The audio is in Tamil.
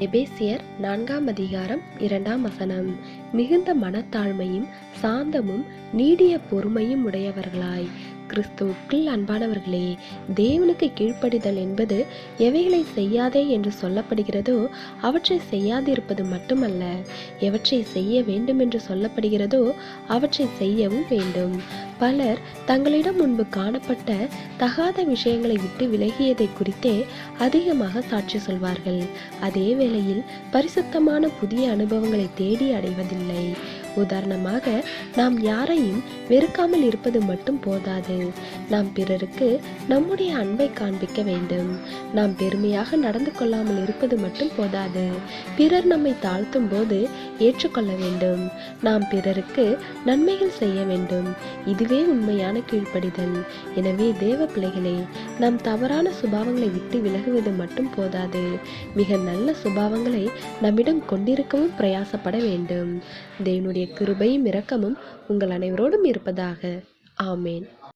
எபேசியர் நான்காம் அதிகாரம் இரண்டாம் வசனம். மிகுந்த மனத்தாழ்மையும் சாந்தமும் நீடிய பொறுமையும் உடையவர்களாய். கிறிஸ்துவுக்குள் அன்பானவர்களே தேவனுக்கு கீழ்ப்படிதல் என்பது எவைகளை செய்யாதே என்று சொல்லப்படுகிறதோ அவற்றை செய்யாதிருப்பது மட்டுமல்ல. எவற்றை செய்ய வேண்டும் என்று சொல்லப்படுகிறதோ அவற்றை செய்யவும் வேண்டும். பலர் தங்களிடம் முன்பு காணப்பட்ட தகாத விஷயங்களை விட்டு விலகியதை குறித்தே அதிகமாக சாட்சி சொல்வார்கள். அதே வேளையில் பரிசுத்தமான புதிய அனுபவங்களை தேடி அடைவதில்லை. உதாரணமாக நாம் யாரையும் வெறுக்காமல் இருப்பது மட்டும் போதாது. நாம் பிறருக்கு நம்முடைய அன்பை காண்பிக்க வேண்டும். நாம் பெருமையாக நடந்து கொள்ளாமல் இருப்பது மட்டும் போதாது. பிறர் நம்மை தாழ்த்தும் போது ஏற்றுக்கொள்ள வேண்டும். நாம் பிறருக்கு நன்மைகள் செய்ய வேண்டும். இதுவே உண்மையான கீழ்ப்படிதல். எனவே தேவ பிள்ளைகளே நாம் தவறான சுபாவங்களை விட்டு விலகுவது மட்டும் போதாது. மிக நல்ல சுபாவங்களை நம்மிடம் கொண்டிருக்கவும் பிரயாசப்பட வேண்டும். தேவனுடைய கிருபையும் இரக்கமும் உங்கள் அனைவரோடும் இருப்பதாக. ஆமேன்.